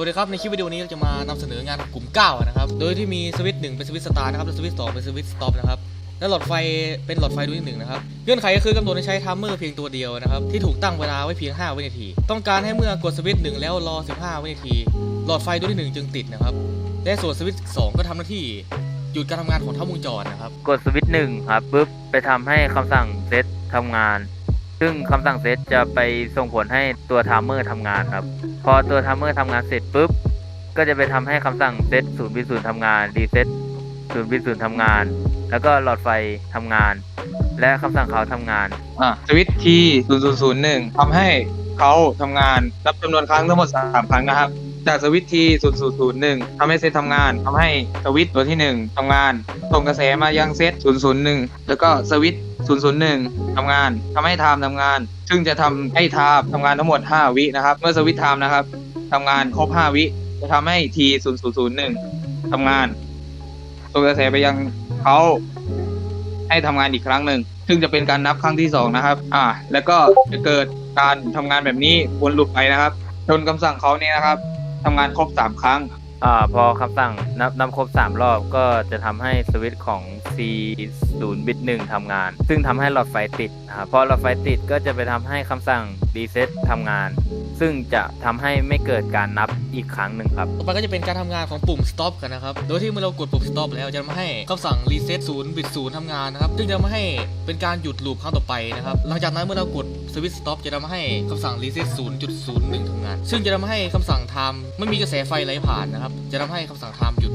วัสดีครับ ในคลิปวิดีโอนี้เราจะมานำเสนองานกลุ่ม 9 นะครับ โดยที่มีสวิตช์หนึ่งเป็นสวิตช์สตาร์นะครับและสวิตช์สองเป็นสวิตช์สต็อปนะครับ และหลอดไฟเป็นหลอดไฟดวงที่หนึ่งนะครับเงื่อนไขก็คือกำหนดให้ใช้ทัมเมอร์เพียงตัวเดียวนะครับ ที่ถูกตั้งเวลาไว้เพียง 5 วินาที ต้องการให้เมื่อกดสวิตช์หนึ่งแล้วรอ 15 วินาที หลอดไฟดวงที่หนึ่งจึงติดนะครับ และส่วนสวิตช์สองก็ทำหน้าที่หยุดการทำงานของทั้วงจรนะครับ กดสวิตช์หนึ่งครับปุ๊บไปทำให้คำสั่งเซตทำงาน ซึ่งคำสั่งเซตจะไปส่งผลให้ตัวทามเมอร์ทำงานครับ พอตัวทามเมอร์ทำงานเสร็จปุ๊บ ก็จะไปทำให้คำสั่งเซตศูนย์บิศูนย์ทำงานรีเซตศูนย์บิศูนย์ทำงาน แล้วก็หลอดไฟทำงาน และคำสั่งเขาทำงาน อะสวิตช์ T 0 0 0 1ทำให้เขาทำงานนับจำนวนครั้งทั้งหมด3ครั้งนะครับ จากสวิตช์ T 0 0 0 1ทำให้เซตทำงานทำให้สวิตช์ตัวที่ 1ทำงานส่งกระแสมายังเซต0 0 1 แล้วก็สวิตช์0 0 1ทำงานทำให้ไทม์ทำงาน ซึ่งจะทำให้ไทม์ทำงานทั้งหมด 5 วินะครับ เมื่อสวิตช์ไทม์นะครับทำงานครบ 5 วิ จะทำให้ T 0 0 0 1ทำงานส่งกระแสไปยังเขาให้ทำงานอีกครั้งหนึ่ง ซึ่งจะเป็นการนับครั้งที่สองนะครับ อ่า แล้วก็จะเกิดการทำงานแบบนี้วนลูปไปนะครับจนคำสั่งเขาเนี่ยนะครับ ทำงานครบสามครั้ง อ่าพอคำสั่งนับนับครบ 3 รอบก็จะทำให้สวิตช์ของ C 0บิต1ทำงาน ซึ่งทำให้หลอดไฟติดนะครับพอหลอดไฟติดก็จะไปทำให้คำสั่ง reset ทำงาน ซึ่งจะทำให้ไม่เกิดการนับอีกครั้งหนึ่งครับต่อไปก็จะเป็นการทำงานของปุ่ม stop กันนะครับ โดยที่เมื่อเรากดปุ่ม stop แล้วจะทำให้คำสั่ง reset 0 bit 0ทำงานนะครับซึ่งจะทำให้เป็นการหยุดลูปครั้งต่อไปนะครับ หลังจากนั้นเมื่อเรากด switch stop จะทำให้คำสั่ง reset 0.01ทำงาน ซึ่งจะทำให้คำสั่ง time ไม่มีกระแสไฟไหลผ่านนะครับ จะทำให้คำสั่ง time หยุด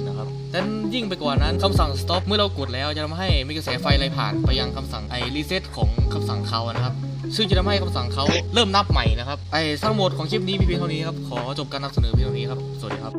แต่ยิ่งไปกว่านั้นคำสั่ง stop เมื่อเรากดแล้วจะทำให้มีกระแสไฟไหลผ่านไปยังคำสั่งไอ reset ของคำสั่งเขานะครับซึ่งจะทำให้คำสั่งเขาเริ่มนับใหม่นะครับไอ้ทั้งหมดของคลิปนี้มีเพียงเท่านี้ครับขอจบการนำเสนอเพียงเท่านี้ครับสวัสดีครับ